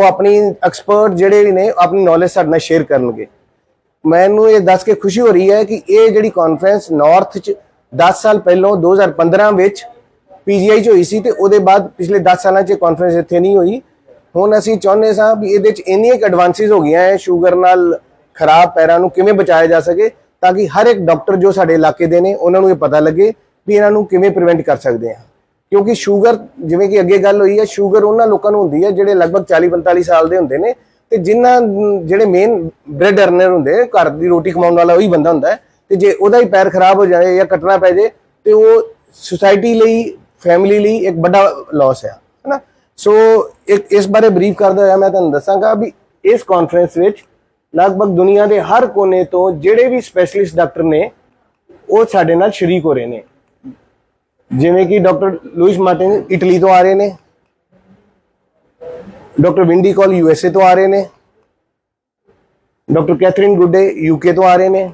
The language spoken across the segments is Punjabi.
ਉਹ ਆਪਣੀ ਐਕਸਪਰਟ ਜਿਹੜੇ ਵੀ ਨੇ ਆਪਣੀ ਨੌਲੇਜ ਸਾਡੇ ਨਾਲ ਸ਼ੇਅਰ ਕਰਨਗੇ। ਮੈਨੂੰ ਇਹ ਦੱਸ ਕੇ ਖੁਸ਼ੀ ਹੋ ਰਹੀ ਹੈ ਕਿ ਇਹ ਜਿਹੜੀ ਕਾਨਫਰੰਸ ਨਾਰਥ ਚ 10 ਸਾਲ ਪਹਿਲਾਂ 2015 ਵਿੱਚ ਪੀਜੀਆਈ ਚ ਹੋਈ ਸੀ ਤੇ ਉਹਦੇ ਬਾਅਦ ਪਿਛਲੇ 10 ਸਾਲਾਂ ਚ ਕਾਨਫਰੰਸ ਇੱਥੇ ਨਹੀਂ ਹੋਈ। ਹੁਣ ਅਸੀਂ ਚਾਹੁੰਦੇ ਸਾਂ ਵੀ ਇਹਦੇ ਚ ਇੰਨੀਆਂ ਐਡਵਾਂਸਿਸ ਹੋ ਗਈਆਂ ਹੈ ਸ਼ੂਗਰ ਨਾਲ ਖਰਾਬ ਪੈਰਾਂ ਨੂੰ ਕਿਵੇਂ ਬਚਾਇਆ ਜਾ ਸਕੇ ਤਾਂ ਕਿ ਹਰ ਇੱਕ ਡਾਕਟਰ ਜੋ ਸਾਡੇ ਇਲਾਕੇ ਦੇ ਨੇ, ਉਹਨਾਂ ਨੂੰ ਇਹ ਪਤਾ ਲੱਗੇ ਵੀ ਇਹਨਾਂ ਨੂੰ ਕਿਵੇਂ ਪ੍ਰੀਵੈਂਟ ਕਰ ਸਕਦੇ ਹਾਂ। ਕਿਉਂਕਿ ਸ਼ੂਗਰ ਜਿਵੇਂ ਕਿ ਅੱਗੇ ਗੱਲ ਹੋਈ ਹੈ ਸ਼ੂਗਰ ਉਹਨਾਂ ਲੋਕਾਂ ਨੂੰ ਹੁੰਦੀ ਹੈ ਜਿਹੜੇ ਲਗਭਗ 40 45 ਸਾਲ ਦੇ ਹੁੰਦੇ ਨੇ ਤੇ ਜਿਨ੍ਹਾਂ ਜਿਹੜੇ ਮੇਨ ਬ੍ਰੈਡ ਅਰਨਰ ਹੁੰਦੇ ਨੇ, ਘਰ ਦੀ ਰੋਟੀ ਕਮਾਉਣ ਵਾਲਾ ਉਹੀ ਬੰਦਾ ਹੁੰਦਾ ਹੈ ਤੇ ਜੇ ਉਹਦਾ ਹੀ ਪੈਰ ਖਰਾਬ ਹੋ ਜਾਏ ਜਾਂ ਕੱਟਣਾ ਪੈ ਜਾਏ ਤੇ ਉਹ ਸੁਸਾਇਟੀ ਲਈ ਫੈਮਿਲੀ ਲਈ ਇੱਕ ਵੱਡਾ ਲਾਸ ਹੈ ਹੈਨਾ? ਸੋ ਇੱਕ ਇਸ ਬਾਰੇ ਬਰੀਫ ਕਰਦਾ ਹੋਇਆ ਮੈਂ ਤੁਹਾਨੂੰ ਦੱਸਾਂਗਾ ਵੀ ਇਸ ਕਾਨਫਰੰਸ ਵਿੱਚ ਲਗਭਗ ਦੁਨੀਆ ਦੇ ਹਰ ਕੋਨੇ ਤੋਂ ਜਿਹੜੇ ਵੀ ਸਪੈਸ਼ਲਿਸਟ ਡਾਕਟਰ ਨੇ ਉਹ ਸਾਡੇ ਨਾਲ ਸ਼ਰੀਕ ਹੋ ਰਹੇ ਨੇ। ਜਿਵੇਂ ਕਿ ਡਾਕਟਰ ਲੂਇਸ ਮਾਰਟਿਨ ਇਟਲੀ ਤੋਂ ਆ ਰਹੇ ਨੇ। ਡਾਕਟਰ ਵਿੰਡੀ ਕਾਲ ਯੂਐਸਏ ਤੋਂ ਆ ਰਹੇ ਨੇ। ਡਾਕਟਰ ਕੈਥਰੀਨ ਗੁੱਡੇ ਯੂਕੇ ਤੋਂ ਆ ਰਹੇ ਨੇ।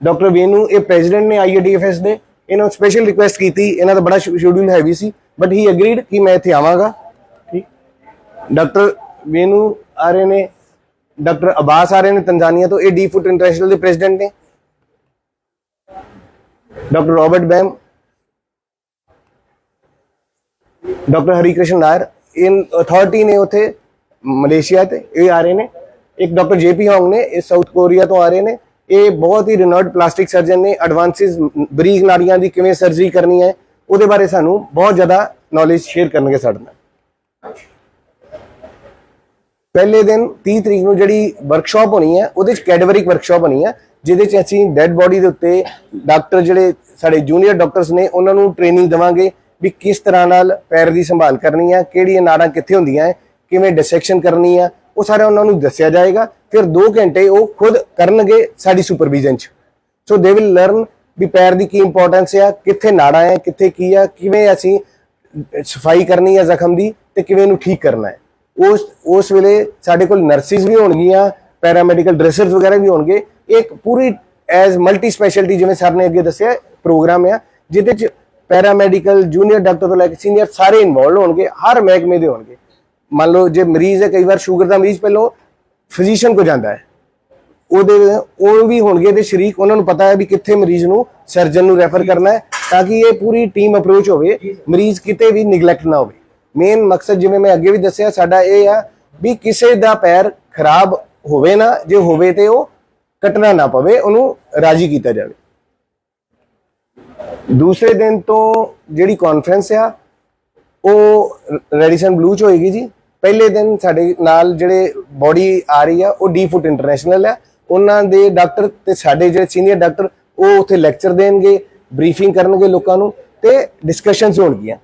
ਡਾਕਟਰ ਵੇਨੂ ਇਹ ਪ੍ਰੈਜ਼ੀਡੈਂਟ ਨੇ ਆਈਏਡੀਐਫਐਸ ਦੇ। ਇਹਨਾਂ ਨੂੰ ਸਪੈਸ਼ਲ ਰਿਕੁਐਸਟ ਕੀਤੀ। ਇਹਨਾਂ ਦਾ ਬੜਾ ਸ਼ਡਿਊਲ ਹੈਵੀ ਸੀ। ਬਟ ਹੀ ਐਗਰੀਡ ਕਿ ਮੈਂ ਇੱਥੇ ਆਵਾਂਗਾ। ਠੀਕ। ਡਾਕਟਰ ਵੇਨੂ ਆ ਰਹੇ ਨੇ। ਡਾਕਟਰ ਅਬਾਸ ਆ ਰਹੇ ਨੇ ਤੰਜ਼ਾਨੀਆ ਤੋਂ। ਇਹ ਡੀ ਫੁੱਟ ਇੰਟਰਨੈਸ਼ਨਲ ਦੇ ਪ੍ਰੈਜ਼ੀਡੈਂਟ ਨੇ। Doctor Robert Bem doctor Harikrishna Nair in authority ਨੇ ਉਥੇ ਮਲੇਸ਼ੀਆ ਤੇ, ਇਹ ਆ ਰਹੇ ਨੇ। ਇੱਕ ਡਾਕਟਰ ਜੇਪੀ ਹੌਂਗ ਨੇ, ਇਹ ਸਾਊਥ ਕੋਰੀਆ ਤੋਂ ਆ ਰਹੇ ਨੇ। ਇਹ ਬਹੁਤ ਹੀ ਰਿਨੋਰਡ ਪਲਾਸਟਿਕ ਸਰਜਨ ਨੇ ਐਡਵਾਂਸਿਸ ਬਰੀਕ ਨਾੜੀਆਂ ਦੀ ਕਿਵੇਂ ਸਰਜਰੀ ਕਰਨੀ ਹੈ, ਉਹਦੇ ਬਾਰੇ ਸਾਨੂੰ ਬਹੁਤ ਜ਼ਿਆਦਾ ਨੌਲੇਜ ਸ਼ੇਅਰ ਕਰਨਗੇ ਸਾਡੇ ਨਾਲ। ਪਹਿਲੇ ਦਿਨ 30 ਤਰੀਕ ਨੂੰ ਜਿਹੜੀ ਵਰਕਸ਼ਾਪ ਹੋਣੀ ਹੈ, ਉਹਦੇ ਚ ਕੈਡਵਰਿਕ ਵਰਕਸ਼ਾਪ ਹੋਣੀ ਹੈ, ਜਿਹਦੇ ਚ ਅਸੀਂ ਡੈੱਡ ਬੋਡੀ ਦੇ ਉੱਤੇ ਡਾਕਟਰ ਜਿਹੜੇ ਸਾਡੇ ਜੂਨੀਅਰ ਡਾਕਟਰਸ ਨੇ, ਉਹਨਾਂ ਨੂੰ ਟ੍ਰੇਨਿੰਗ ਦੇਵਾਂਗੇ। ਵੀ ਕਿਸ ਤਰ੍ਹਾਂ ਨਾਲ ਪੈਰ ਦੀ ਸੰਭਾਲ ਕਰਨੀ ਹੈ ਕਿਹੜੀਆਂ ਨਾੜਾਂ ਕਿੱਥੇ ਹੁੰਦੀਆਂ ਹੈ ਕਿਵੇਂ ਡਿਸੈਕਸ਼ਨ ਕਰਨੀ ਆ, ਉਹ ਸਾਰਾ ਉਹਨਾਂ ਨੂੰ ਦੱਸਿਆ ਜਾਏਗਾ। ਫਿਰ 2 ਘੰਟੇ ਉਹ ਖੁਦ ਕਰਨਗੇ ਸਾਡੀ ਸੁਪਰਵਿਜ਼ਨ ਚ। ਸੋ ਦੇ ਵਿਲ ਲਰਨ ਵੀ ਪੈਰ ਦੀ ਕੀ ਇੰਪੋਰਟੈਂਸ ਆ, ਕਿੱਥੇ ਨਾੜਾਂ ਹੈ ਕਿੱਥੇ ਕੀ ਆ, ਕਿਵੇਂ ਅਸੀਂ ਸਫ਼ਾਈ ਕਰਨੀ ਹੈ ਜ਼ਖਮ ਦੀ ਤੇ ਕਿਵੇਂ ਇਹਨੂੰ ਠੀਕ ਕਰਨਾ ਹੈ ਉਸ ਉਸ ਵੇਲੇ ਸਾਡੇ ਕੋਲ ਨਰਸਿਸ ਵੀ ਹੋਣਗੀਆਂ ਪੈਰਾਮੈਡੀਕਲ ਡਰੈਸਰਸ ਵਗੈਰਾ ਵੀ ਹੋਣਗੇ। ਇੱਕ ਪੂਰੀ ਐਜ਼ ਮਲਟੀ ਸਪੈਸ਼ਲਟੀ ਜਿਵੇਂ ਸਰ ਨੇ ਅੱਗੇ ਦੱਸਿਆ ਪ੍ਰੋਗਰਾਮ ਆ, ਜਿਹਦੇ ਚ ਪੈਰਾਮੈਡੀਕਲ ਜੂਨੀਅਰ ਡਾਕਟਰ ਤੋਂ ਲੈ ਕੇ ਸੀਨੀਅਰ ਸਾਰੇ ਇਨਵੋਲਵ ਹੋਣਗੇ, ਹਰ ਮਹਿਕਮੇ ਦੇ ਹੋਣਗੇ। ਮੰਨ ਲਓ ਜੇ ਮਰੀਜ਼ ਹੈ, ਕਈ ਵਾਰ ਸ਼ੂਗਰ ਦਾ ਮਰੀਜ਼ ਪਹਿਲਾਂ ਫਿਜ਼ੀਸ਼ੀਅਨ ਕੋ ਜਾਂਦਾ ਹੈ। ਉਹਦੇ, ਉਹ ਵੀ ਹੋਣਗੇ ਦੇ ਸ਼ਰੀਕ, ਉਹਨਾਂ ਨੂੰ ਪਤਾ ਹੈ ਵੀ ਕਿੱਥੇ ਮਰੀਜ਼ ਨੂੰ ਸਰਜਨ ਨੂੰ ਰੈਫਰ ਕਰਨਾ ਹੈ, ਤਾਂ ਕਿ ਇਹ ਪੂਰੀ ਟੀਮ ਅਪਰੋਚ ਹੋਵੇ, ਮਰੀਜ਼ ਕਿਤੇ ਵੀ ਨਿਗਲੈਕਟ ਨਾ ਹੋਵੇ। ਮੇਨ ਮਕਸਦ ਜਿਵੇਂ ਮੈਂ ਅੱਗੇ ਵੀ ਦੱਸਿਆ, ਸਾਡਾ ਇਹ ਆ ਵੀ ਕਿਸੇ ਦਾ ਪੈਰ ਖਰਾਬ ਹੋਵੇ ਨਾ, ਜੇ ਹੋਵੇ ਤੇ ਉਹ ਕੱਟਣਾ ਨਾ ਪਵੇ, ਉਹਨੂੰ ਰਾਜੀ ਕੀਤਾ ਜਾਵੇ। ਦੂਸਰੇ ਦਿਨ ਤੋਂ ਜਿਹੜੀ ਕਾਨਫਰੰਸ ਆ, ਉਹ ਰੈਡੀਸਨ ਬਲੂ ਚ ਹੋਏਗੀ ਜੀ। ਪਹਿਲੇ ਦਿਨ ਸਾਡੇ ਨਾਲ ਜਿਹੜੇ ਬੋਡੀ ਆ ਰਹੀ ਆ, ਉਹ ਡੀ ਫੁੱਟ ਇੰਟਰਨੈਸ਼ਨਲ ਆ। ਉਹਨਾਂ ਦੇ ਡਾਕਟਰ ਤੇ ਸਾਡੇ ਜਿਹੜੇ ਸੀਨੀਅਰ ਡਾਕਟਰ ਉਹ ਉੱਥੇ ਲੈਕਚਰ ਦੇਣਗੇ ਬਰੀਫਿੰਗ ਕਰਨਗੇ ਲੋਕਾਂ ਨੂੰ ਤੇ ਡਿਸਕਸ਼ਨਸ ਹੋਣਗੀਆਂ।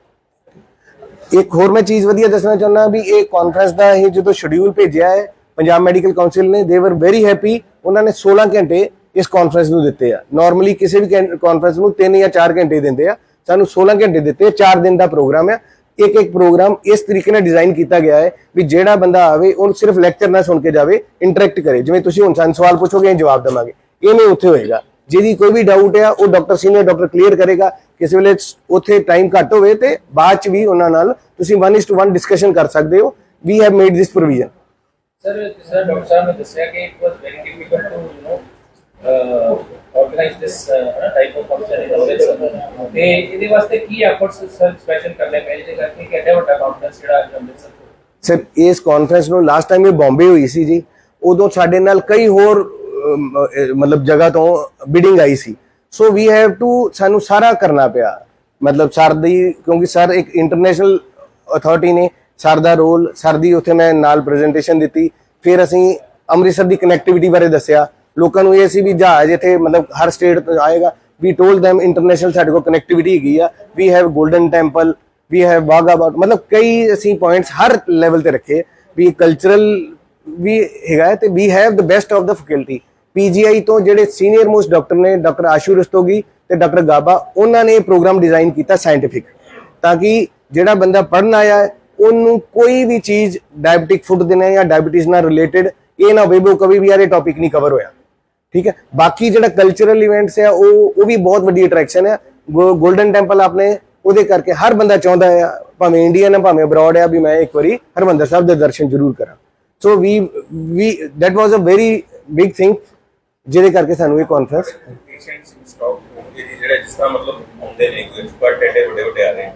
ਇੱਕ ਹੋਰ ਮੈਂ ਚੀਜ਼ ਵਧੀਆ ਦੱਸਣਾ ਚਾਹੁੰਦਾ ਵੀ ਇਹ ਕਾਨਫਰੰਸ ਦਾ ਇਹ ਜਦੋਂ ਸ਼ਡਿਊਲ ਭੇਜਿਆ ਹੈ, ਪੰਜਾਬ ਮੈਡੀਕਲ ਕਾਉਂਸਲ ਨੇ ਦੇ ਵਰ ਵੈਰੀ ਹੈਪੀ ਉਹਨਾਂ ਨੇ 16 ਘੰਟੇ ਇਸ ਕਾਨਫਰੰਸ ਨੂੰ ਦਿੱਤੇ ਆ। ਨਾਰਮਲੀ ਕਿਸੇ ਵੀ ਕਾਨਫਰੰਸ ਨੂੰ 3 ਜਾਂ 4 ਘੰਟੇ ਦਿੰਦੇ ਆ। ਸਾਨੂੰ 16 ਘੰਟੇ ਦਿੱਤੇ 4 ਦਿਨ ਦਾ ਪ੍ਰੋਗਰਾਮ ਹੈ ਇੱਕ ਇੱਕ ਪ੍ਰੋਗਰਾਮ ਇਸ ਤਰੀਕੇ ਨਾਲ ਡਿਜ਼ਾਈਨ ਕੀਤਾ ਗਿਆ ਹੈ ਵੀ ਜਿਹੜਾ ਬੰਦਾ ਆਵੇ, ਉਹਨੂੰ ਸਿਰਫ ਲੈਕਚਰ ਨਾ ਸੁਣ ਕੇ ਜਾਵੇ ਇੰਟਰੈਕਟ ਕਰੇ। ਜਿਵੇਂ ਤੁਸੀਂ ਹੁਣ ਸਾਨੂੰ ਸਵਾਲ ਪੁੱਛੋਗੇ, ਅਸੀਂ ਜਵਾਬ ਦੇਵਾਂਗੇ। ਨਹੀਂ ਉੱਥੇ ਹੋਏਗਾ। ਜਿਹਦੀ ਕੋਈ ਵੀ ਡਾਊਟ ਹੈ ਉਹ ਡਾਕਟਰ ਸੀਨੀਅਰ ਡਾਕਟਰ ਕਲੀਅਰ ਕਰੇਗਾ। ਕਿਸੇ ਵੇਲੇ ਉੱਥੇ ਟਾਈਮ ਘੱਟ ਹੋਵੇ ਤੇ ਬਾਅਦ ਚ ਵੀ ਉਹਨਾਂ ਨਾਲ ਤੁਸੀਂ 1:1 ਡਿਸਕਸ਼ਨ ਕਰ ਸਕਦੇ ਹੋ। We have made this provision sir ਜਿਸ ਡਾਕਟਰ ਸਾਹਿਬ ਨੇ ਦੱਸਿਆ ਕਿ it was very difficult to organise this type of function in Amritsar ਤੇ ਇਹਦੇ ਵਾਸਤੇ ਕੀ ਐਫਰਟਸ ਸਰ ਸਪੈਸ਼ਲ ਕਰਨੇ ਪਏ ਜਿਹਦੇ ਕਰਕੇ ਕਿ ਐਡਾ ਵੱਡਾ ਕਾਨਫਰੰਸ ਜਿਹੜਾ ਅੱਜ ਅੰਮ੍ਰਿਤਸਰ ਸਰ ਇਸ ਕਾਨਫਰੰਸ ਨੂੰ ਲਾਸਟ ਟਾਈਮ ਇਹ ਬੰਬੇ ਹੋਈ ਸੀ ਜੀ, ਉਦੋਂ ਸਾਡੇ ਨਾਲ ਕਈ ਹੋਰ ਮਤਲਬ ਜਗ੍ਹਾ ਤੋਂ bidding I C. So we have to ਸਾਨੂੰ ਸਾਰਾ ਕਰਨਾ ਪਿਆ। ਮਤਲਬ ਸਰ ਦੀ, ਕਿਉਂਕਿ ਸਰ ਇੱਕ ਇੰਟਰਨੈਸ਼ਨਲ ਅਥਾਰਟੀ ਨੇ ਸਰ ਦਾ ਰੋਲ ਸਰ ਦੀ ਉੱਥੇ ਮੈਂ ਨਾਲ ਪ੍ਰੈਜੈਂਟੇਸ਼ਨ ਦਿੱਤੀ। ਫਿਰ ਅਸੀਂ ਅੰਮ੍ਰਿਤਸਰ ਦੀ ਕਨੈਕਟੀਵਿਟੀ ਬਾਰੇ ਦੱਸਿਆ। ਲੋਕਾਂ ਨੂੰ ਇਹ ਸੀ ਵੀ ਜਹਾਜ਼ ਇੱਥੇ ਮਤਲਬ ਹਰ ਸਟੇਟ ਤੋਂ ਆਏਗਾ। ਵੀ ਟੋਲਡ them ਇੰਟਰਨੈਸ਼ਨਲ ਸਾਡੇ ਕੋਲ ਕਨੈਕਟੀਵਿਟੀ ਹੈਗੀ ਆ। We have Golden Temple we have Wagah ਬਾਟ ਮਤਲਬ ਕਈ ਅਸੀਂ ਪੁਆਇੰਟਸ ਹਰ ਲੈਵਲ ਤੇ ਰੱਖੇ। ਵੀ ਕਲਚਰਲ ਵੀ ਹੈਗਾ ਹੈ ਤੇ we have the best of the faculty PGI ਤੋਂ ਜਿਹੜੇ ਸੀਨੀਅਰ ਮੋਸਟ ਡਾਕਟਰ ਨੇ ਡਾਕਟਰ ਆਸ਼ੂ ਰਸਤੋਗੀ ਤੇ ਡਾਕਟਰ ਗਾਬਾ ਉਹਨਾਂ ਨੇ ਇਹ ਪ੍ਰੋਗਰਾਮ ਡਿਜ਼ਾਈਨ ਕੀਤਾ ਸਾਇੰਟਿਫਿਕ ਤਾਂ ਕਿ ਜਿਹੜਾ ਬੰਦਾ ਪੜਨ ਆਇਆ ਉਹਨੂੰ ਕੋਈ ਵੀ ਚੀਜ਼ ਡਾਇਬੀਟਿਕ ਫੂਡ ਦੇ ਨਾਲ ਜਾਂ ਡਾਇਬੀਟਿਸ ਨਾਲ ਰਿਲੇਟਡ ਇਹ ਨਾ ਹੋਵੇ, ਵੀ ਉਹ ਕभी ਵੀ ਯਾਰ ਇਹ ਟੌਪਿਕ ਨਹੀਂ ਕਵਰ ਹੋਇਆ। ਠੀਕ ਹੈ? ਬਾਕੀ ਜਿਹੜਾ ਕਲਚਰਲ ਇਵੈਂਟਸ ਹੈ ਉਹ ਉਹ ਵੀ ਬਹੁਤ ਵੱਡੀ ਅਟਰੈਕਸ਼ਨ ਹੈ 골ਡਨ ਟੈਂਪਲ ਆਪਨੇ ਉਹਦੇ ਕਰਕੇ ਹਰ ਬੰਦਾ ਚਾਹੁੰਦਾ ਹੈ ਭਾਵੇਂ ਇੰਡੀਅਨ ਹੈ ਭਾਵੇਂ ਅਬਰੋਡ ਹੈ ਵੀ ਮੈਂ ਇੱਕ ਵਾਰੀ ਹਰਮੰਦਰ ਸਾਹਿਬ ਦੇ ਦਰਸ਼ਨ ਜ਼ਰੂਰ ਕਰਾਂ। So we we that was a very big thing ਜਿਹਦੇ ਕਰਕੇ ਸਾਨੂੰ ਇਹ ਕਾਨਫਰੰਸ ਪੇਸ਼ੈਂਟਸ ਸਟਾਕ ਹੋਣਗੇ ਜੀ, ਜਿਹੜੇ ਜਿਸ ਤਰ੍ਹਾਂ ਮਤਲਬ ਹੁੰਦੇ ਨੇ ਕੋਈ ਐਕਸਪਰਟ ਐਡੇ ਵੱਡੇ ਵੱਡੇ ਆ ਰਹੇ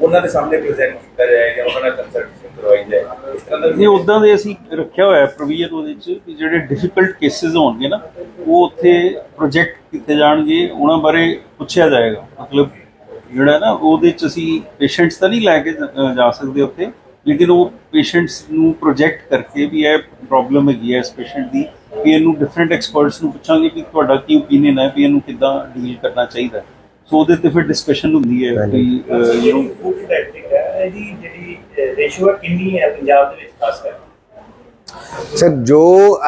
ਉਹਨਾਂ ਦੇ ਸਾਹਮਣੇ ਪ੍ਰੈਜ਼ੈਂਟ ਕੀਤਾ ਜਾਏ ਉਹਨਾਂ ਨਾਲ ਕੰਸਲਟੇਸ਼ਨ ਕਰਵਾਈ ਜਾਏ ਇਸ ਤਰ੍ਹਾਂ ਦਾ ਇਹ ਉਦਾਂ ਦੇ ਅਸੀਂ ਰੱਖਿਆ ਹੋਇਆ ਪ੍ਰੋਵੀਜ਼ਨ ਉਹਦੇ ਚ ਕਿ ਜਿਹੜੇ ਡਿਫਿਕਲਟ ਕੇਸਿਸ ਹੋਣਗੇ ਨਾ, ਉਹ ਉੱਥੇ ਪ੍ਰੋਜੈਕਟ ਕੀਤੇ ਜਾਣਗੇ, ਉਹਨਾਂ ਬਾਰੇ ਪੁੱਛਿਆ ਜਾਏਗਾ। ਮਤਲਬ ਜਿਹੜਾ ਨਾ, ਉਹਦੇ ਚ ਅਸੀਂ ਪੇਸ਼ੈਂਟਸ ਤਾਂ ਨਹੀਂ ਲੈ ਕੇ ਜਾ ਸਕਦੇ ਉੱਥੇ, ਲੇਕਿਨ ਉਹ ਪੇਸ਼ੈਂਟਸ ਨੂੰ ਪ੍ਰੋਜੈਕਟ ਕਰਕੇ ਵੀ ਇਹ ਪ੍ਰੋਬਲਮ ਹੈਗੀ ਹੈ ਇਸ ਪੇਸ਼ੈਂਟ ਦੀ, ਵੀ ਇਹਨੂੰ ਡਿਫਰੈਂਟ ਐਕਸਪਰਟਸ ਨੂੰ ਪੁੱਛਾਂਗੇ ਕਿ ਤੁਹਾਡਾ ਕੀ ਓਪੀਨੀਅਨ ਹੈ, ਵੀ ਇਹਨੂੰ ਕਿੱਦਾਂ ਡੀਲ ਕਰਨਾ ਚਾਹੀਦਾ ਸੋ ਉਹਦੇ ਤੇ ਫਿਰ ਡਿਸਕਸ਼ਨ ਹੁੰਦੀ ਹੈ ਕਿ know, ਜਿਹੜੀ ਫੂਡ ਡਾਇਟਿਕ ਹੈ ਇਹਦੀ ਜਿਹੜੀ ਰੇਸ਼ੋ ਕਿੰਨੀ ਹੈ ਪੰਜਾਬ ਦੇ ਵਿੱਚ ਖਾਸ ਕਰਕੇ? ਸਰ ਜੋ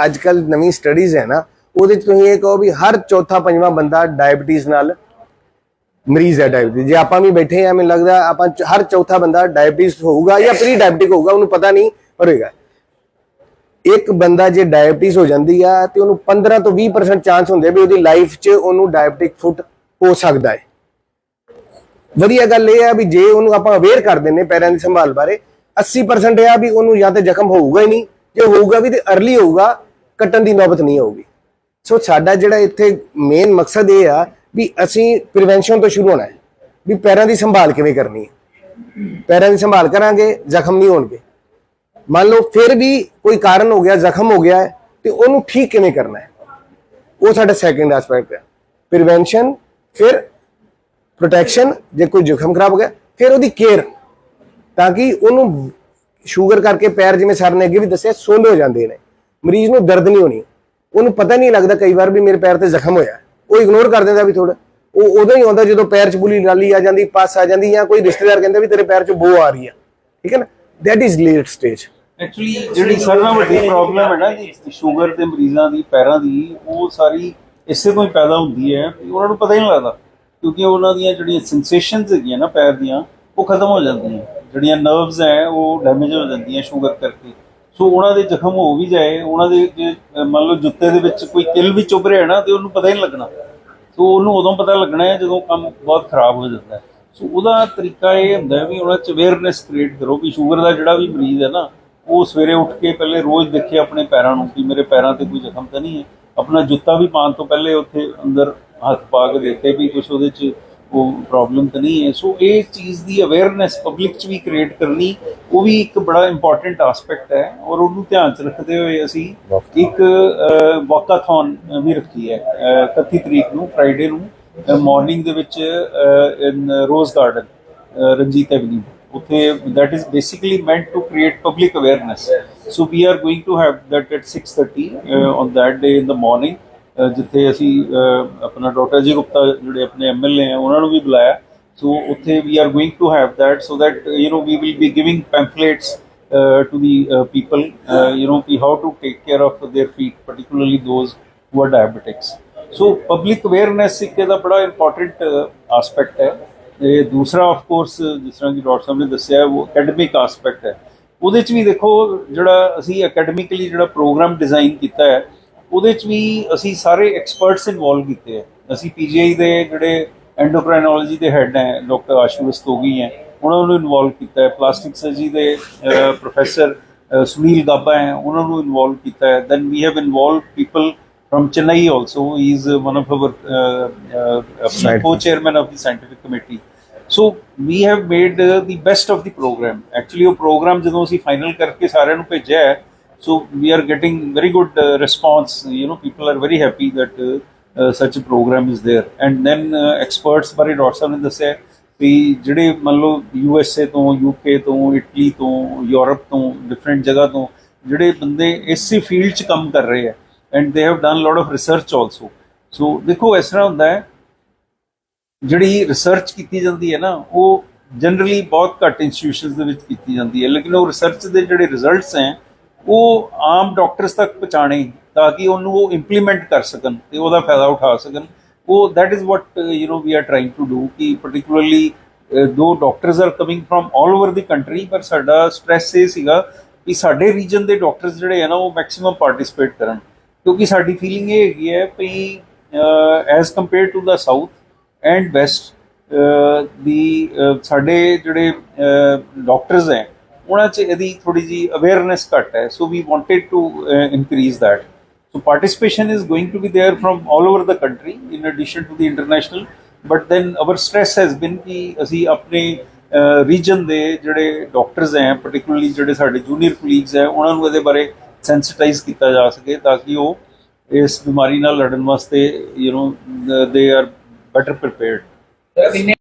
ਅੱਜ ਕੱਲ ਨਵੀਂ ਸਟੱਡੀਜ਼ ਹੈ ਨਾ ਉਹਦੇ ਚ ਤੁਸੀਂ ਇਹ ਕਹੋ ਵੀ ਹਰ ਚੌਥਾ ਪੰਜਵਾਂ ਬੰਦਾ ਡਾਇਬੀਟੀਜ਼ ਨਾਲ ਮਰੀਜ਼ ਹੈ ਡਾਇਬੀਟੀਜ਼ ਜੇ ਆਪਾਂ ਵੀ ਬੈਠੇ ਆ ਮੈਨੂੰ ਲੱਗਦਾ ਆਪਾਂ ਹਰ ਚੌਥਾ ਬੰਦਾ ਡਾਇਬੀਟੀਜ਼ ਹੋਊਗਾ ਜਾਂ ਪ੍ਰੀ ਡਾਇਬੀਟਿਕ ਹੋਊਗਾ ਉਹਨੂੰ ਪਤਾ ਨਹੀਂ ਪਰ ਹੋਏਗਾ। ਇੱਕ ਬੰਦਾ ਜੇ ਡਾਇਬੀਟੀਜ਼ ਹੋ ਜਾਂਦੀ ਆ ਤੇ ਉਹਨੂੰ 15 ਤੋਂ 20% ਚਾਂਸ ਹੁੰਦੇ ਵੀ ਉਹਦੀ ਲਾਈਫ 'ਚ ਉਹਨੂੰ ਡਾਇਬੀਟਿਕ ਫੁੱਟ ਹੋ ਸਕਦਾ ਹੈ। ਵਧੀਆ ਗੱਲ ਇਹ ਆ ਵੀ ਜੇ ਉਹਨੂੰ ਆਪਾਂ ਅਵੇਅਰ ਕਰ ਦਿੰਨੇ ਪੈਰਾਂ ਦੀ ਸੰਭਾਲ ਬਾਰੇ 80% ਇਹ ਆ ਵੀ ਉਹਨੂੰ ਜਾਂ ਤੇ ਜ਼ਖਮ ਹੋਊਗਾ ਹੀ ਨਹੀਂ। ਜੇ ਹੋਊਗਾ ਵੀ ਤੇ ਅਰਲੀ ਹੋਊਗਾ ਕੱਟਣ ਦੀ ਨੌਬਤ ਨਹੀਂ ਆਊਗੀ। ਸੋ ਸਾਡਾ ਜਿਹੜਾ ਇੱਥੇ ਮੇਨ ਮਕਸਦ ਇਹ ਆ ਵੀ ਅਸੀਂ ਪ੍ਰੀਵੈਂਸ਼ਨ ਤੋਂ ਸ਼ੁਰੂ ਹੋਣਾ ਹੈ ਵੀ ਪੈਰਾਂ ਦੀ ਸੰਭਾਲ ਕਿਵੇਂ ਕਰਨੀ ਹੈ। ਪੈਰਾਂ ਦੀ ਸੰਭਾਲ ਕਰਾਂਗੇ ਜ਼ਖਮ ਨਹੀਂ ਹੋਣਗੇ। ਮੰਨ ਲਓ ਫਿਰ ਵੀ ਕੋਈ ਕਾਰਨ ਹੋ ਗਿਆ ਜ਼ਖਮ ਹੋ ਗਿਆ ਹੈ, ਤੇ ਉਹਨੂੰ ਠੀਕ ਕਿਵੇਂ ਕਰਨਾ ਹੈ। ਉਹ ਸਾਡਾ ਸੈਕੰਡ ਐਸਪੈਕਟ ਹੈ। ਪ੍ਰੀਵੈਂਸ਼ਨ ਫਿਰ ਪ੍ਰੋਟੈਕਸ਼ਨ ਜੇ ਕੋਈ ਜ਼ਖਮ ਖਰਾਬ ਹੋ ਗਿਆ, ਫਿਰ ਉਹਦੀ ਕੇਅਰ ਤਾਂ ਕਿ ਉਹਨੂੰ ਸ਼ੂਗਰ ਕਰਕੇ ਪੈਰ ਜਿਵੇਂ ਸਰ ਨੇ ਅੱਗੇ ਵੀ ਦੱਸਿਆ ਸੁੰਨ ਹੋ ਜਾਂਦੇ ਨੇ। ਮਰੀਜ਼ ਨੂੰ ਦਰਦ ਨਹੀਂ ਹੋਣੀ। ਉਹਨੂੰ ਪਤਾ ਨਹੀਂ ਲੱਗਦਾ ਕਈ ਵਾਰ ਵੀ ਮੇਰੇ ਪੈਰ ਤੇ ਜ਼ਖਮ ਹੋਇਆ। ਉਹ ਇਗਨੋਰ ਕਰ ਦਿੰਦਾ ਵੀ ਥੋੜਾ ਉਹ ਉਦੋਂ ਹੀ ਆਉਂਦਾ ਜਦੋਂ ਪੈਰ 'ਚ ਬੁਲੀ ਲਾਲੀ ਆ ਜਾਂਦੀ, ਪਸ ਆ ਜਾਂਦੀ ਜਾਂ ਕੋਈ ਰਿਸ਼ਤੇਦਾਰ ਕਹਿੰਦਾ ਵੀ ਤੇਰੇ ਪੈਰ 'ਚ ਬੋ ਆ ਰਹੀ ਆ। ਠੀਕ ਹੈ ਨਾ? That is late stage actually ਜਿਹੜੀ ਸਾਰਿਆਂ ਨਾਲੋਂ ਵੱਡੀ ਪ੍ਰੋਬਲਮ ਹੈ ਨਾ ਜੀ ਸ਼ੂਗਰ ਦੇ ਮਰੀਜ਼ਾਂ ਦੀ, ਪੈਰਾਂ ਦੀ, ਉਹ ਸਾਰੀ ਇਸੇ ਤੋਂ ਹੀ ਪੈਦਾ ਹੁੰਦੀ ਹੈ ਉਹਨਾਂ ਨੂੰ ਪਤਾ ਹੀ ਨਹੀਂ ਲੱਗਦਾ। ਕਿਉਂਕਿ ਉਹਨਾਂ ਦੀਆਂ ਜਿਹੜੀਆਂ ਸੈਂਸੇਸ਼ਨਸ ਹੈਗੀਆਂ ਨਾ ਪੈਰ ਦੀਆਂ, ਉਹ ਖਤਮ ਹੋ ਜਾਂਦੀਆਂ। ਜਿਹੜੀਆਂ ਨਰਵਸ ਹੈ, ਉਹ ਡੈਮੇਜ ਹੋ ਜਾਂਦੀਆਂ ਸ਼ੂਗਰ ਕਰਕੇ। ਸੋ ਉਹਨਾਂ ਦੇ ਜ਼ਖਮ ਹੋ ਵੀ ਜਾਏ, ਉਹਨਾਂ ਦੇ ਜੇ, ਅਹ, ਮੰਨ ਲਓ ਜੁੱਤੇ ਦੇ ਵਿੱਚ ਕੋਈ ਕਿਲ ਵੀ ਚੁੱਭ ਰਿਹਾ ਨਾ, ਤੇ ਉਹਨੂੰ ਪਤਾ ਹੀ ਨਹੀਂ ਲੱਗਣਾ। ਸੋ ਉਹਨੂੰ ਉਦੋਂ ਪਤਾ ਲੱਗਣਾ ਹੈ ਜਦੋਂ ਕੰਮ ਬਹੁਤ ਖਰਾਬ ਹੋ ਜਾਂਦਾ ਹੈ। ਸੋ ਉਹਦਾ ਤਰੀਕਾ ਇਹ ਹੁੰਦਾ ਵੀ ਉਹਨਾਂ ਚ ਅਵੇਅਰਨੈਸ ਕ੍ਰੀਏਟ ਕਰੋ ਕਿ ਸ਼ੂਗਰ ਦਾ ਜਿਹੜਾ ਵੀ ਮਰੀਜ਼ ਹੈ ਨਾ, ਉਹ ਸਵੇਰੇ ਉੱਠ ਕੇ ਪਹਿਲੇ ਰੋਜ਼ ਦੇਖੇ ਆਪਣੇ ਪੈਰਾਂ ਨੂੰ ਕਿ ਮੇਰੇ ਪੈਰਾਂ ਤੇ ਕੋਈ ਜ਼ਖਮ ਤਾਂ ਨਹੀਂ ਹੈ। ਆਪਣਾ ਜੁੱਤਾ ਵੀ ਪਾਉਣ ਤੋਂ ਪਹਿਲੇ ਉੱਥੇ ਅੰਦਰ ਹੱਥ ਪਾ ਕੇ ਦੇਖੇ ਵੀ ਕੁਝ ਉਹਦੇ ਚ ਉਹ ਪ੍ਰੋਬਲਮ ਤਾਂ ਨਹੀਂ ਹੈ। ਸੋ ਇਹ ਚੀਜ਼ ਦੀ ਅਵੇਅਰਨੈਸ ਪਬਲਿਕ ਚ ਵੀ ਕ੍ਰੀਏਟ ਕਰਨੀ ਉਹ ਵੀ ਇੱਕ ਬੜਾ ਇੰਪੋਰਟੈਂਟ ਐਸਪੈਕਟ ਹੈ ਔਰ ਉਹਨੂੰ ਧਿਆਨ ਚ ਰੱਖਦੇ ਹੋਏ ਅਸੀਂ ਇੱਕ ਵਾਕਾਥੌਨ ਵੀ ਰੱਖੀ ਹੈ ਅਹ 31 ਤਰੀਕ ਨੂੰ ਫਰਾਈਡੇ ਨੂੰ ਮਾਰਨਿੰਗ ਦੇ ਵਿੱਚ in Rose Garden Ranjit Avenue ਉੱਥੇ that is basically meant to create public awareness so we are going to have that at 6:30 uh, on that day in the morning uh, ਜਿੱਥੇ ਅਸੀਂ ਆਪਣਾ ਡਾਕਟਰ ਜੀ ਗੁਪਤਾ ਜਿਹੜੇ ਆਪਣੇ ਐਮਐਲਏ ਆ ਉਹਨਾਂ ਨੂੰ ਵੀ ਬੁਲਾਇਆ ਸੋ ਉੱਥੇ we are going to have that so that you know we will be giving pamphlets to the people you know ਕਿ how to take care of their feet particularly those who are diabetics so public awareness ਇੱਕ ਇਹਦਾ ਬੜਾ ਇੰਪੋਰਟੈਂਟ ਐਸਪੈਕਟ ਹੈ ਇਹ ਦੂਸਰਾ ਆਫ ਕੋਰਸ ਜਿਸ ਤਰ੍ਹਾਂ ਕਿ ਡਾਕਟਰ ਸਾਹਿਬ ਨੇ ਦੱਸਿਆ ਉਹ ਅਕੈਡਮਿਕ ਐਸਪੈਕਟ ਹੈ ਉਹਦੇ ਚ ਵੀ ਦੇਖੋ ਜਿਹੜਾ ਅਸੀਂ ਅਕੈਡਮਿਕਲੀ ਜਿਹੜਾ ਪ੍ਰੋਗਰਾਮ ਡਿਜ਼ਾਈਨ ਕੀਤਾ ਹੈ ਉਹਦੇ ਚ ਵੀ ਅਸੀਂ ਸਾਰੇ ਐਕਸਪਰਟਸ ਇਨਵੋਲਵ ਕੀਤੇ ਹੈ ਅਸੀਂ ਪੀਜੀਆਈ ਦੇ ਜਿਹੜੇ ਐਂਡੋਕ੍ਰਾਈਨੋਲੋਜੀ ਦੇ ਹੈੱਡ ਹੈ ਡਾਕਟਰ ਆਸ਼ੂ ਰਸਤੋਗੀ ਹੈ ਉਹਨਾਂ ਨੂੰ ਇਨਵੋਲਵ ਕੀਤਾ ਹੈ ਪਲਾਸਟਿਕ ਸਰਜਰੀ ਦੇ ਪ੍ਰੋਫੈਸਰ ਸੁਨੀਲ ਗਾਬਾ ਹੈ ਉਹਨਾਂ ਨੂੰ ਇਨਵੋਲਵ ਕੀਤਾ ਹੈ then we have involve people from Chennai also. He is one of our uh, uh, co-chairman of the scientific committee. So we have made uh, the best of the program. Actually, ਉਹ program ਜਦੋਂ ਅਸੀਂ final ਕਰਕੇ ਸਾਰਿਆਂ ਨੂੰ ਭੇਜਿਆ ਹੈ, so we are getting very good uh, response. You know, people are very happy that uh, uh, such a program is there. And then uh, experts ਬਾਰੇ ਡਾਕਟਰ ਸਾਹਿਬ ਨੇ ਦੱਸਿਆ ਵੀ ਜਿਹੜੇ ਮੰਨ ਲਓ ਯੂ ਐੱਸ ਏ ਤੋਂ ਯੂਕੇ ਤੋਂ ਇਟਲੀ ਤੋਂ ਯੂਰਪ ਤੋਂ ਡਿਫਰੈਂਟ ਜਗ੍ਹਾ ਤੋਂ ਜਿਹੜੇ ਬੰਦੇ ਇਸੇ ਫੀਲਡ 'ਚ ਕੰਮ ਕਰ ਰਹੇ ਆ and they have done lot of research also so ਦੇਖੋ ਇਸ ਤਰ੍ਹਾਂ ਹੁੰਦਾ ਹੈ ਜਿਹੜੀ ਰਿਸਰਚ ਕੀਤੀ ਜਾਂਦੀ ਹੈ ਨਾ ਉਹ ਜਨਰਲੀ ਬਹੁਤ ਘੱਟ ਇੰਸਟੀਟਿਊਸ਼ਨਸ ਦੇ ਵਿੱਚ ਕੀਤੀ ਜਾਂਦੀ ਹੈ ਲੇਕਿਨ ਉਹ ਰਿਸਰਚ ਦੇ ਜਿਹੜੇ ਰਿਜ਼ਲਟਸ ਹੈ ਉਹ ਆਮ ਡਾਕਟਰਸ ਤੱਕ ਪਹੁੰਚਾਣੇ ਤਾਂ ਕਿ ਉਹਨੂੰ ਉਹ ਇੰਪਲੀਮੈਂਟ ਕਰ ਸਕਣ ਤੇ ਉਹਦਾ ਫਾਇਦਾ ਉਠਾ ਸਕਣ। ਉਹ that is what you you we are are to do ਕਿ particularly though though are coming coming from over the country ਪਰ ਸਾਡਾ ਸਟ੍ਰੈਸ ਇਹ ਸੀਗਾ ਕਿ ਸਾਡੇ ਰੀਜਨ ਦੇ ਡਾਕਟਰਸ ਜਿਹੜੇ ਹੈ ਨਾ, ਉਹ ਮੈਕਸਿਮਮ ਪਾਰਟਿਸਿਪੇਟ ਕਰਨ। ਕਿਉਂਕਿ ਸਾਡੀ ਫੀਲਿੰਗ ਇਹ ਹੈਗੀ ਹੈ ਵੀ as compare to the south and west ਦੀ ਸਾਡੇ ਜਿਹੜੇ ਡਾਕਟਰਸ ਹੈ ਉਹਨਾਂ 'ਚ ਇਹਦੀ ਥੋੜੀ ਜੀ ਅਵੇਅਰਨੈਸ ਘੱਟ ਹੈ so we wanted to increase that. So participation is going to be there from all over the country in addition to the international but then our stress has been ਕਿ ਅਸੀਂ ਆਪਣੇ ਰੀਜਨ ਦੇ ਜਿਹੜੇ ਡਾਕਟਰਸ ਹੈ ਪਾਰਟਿਕੂਲਰਲੀ ਜਿਹੜੇ ਸਾਡੇ ਜੂਨੀਅਰ ਕੁਲੀਗਸ ਹੈ ਉਹਨਾਂ ਨੂੰ ਇਹਦੇ ਬਾਰੇ ਸੈਂਸਿਟਾਈਜ਼ ਕੀਤਾ ਜਾ ਸਕੇ ਤਾਂ ਕਿ ਉਹ ਇਸ ਬਿਮਾਰੀ ਨਾਲ ਲੜਨ ਵਾਸਤੇ you know they are better prepared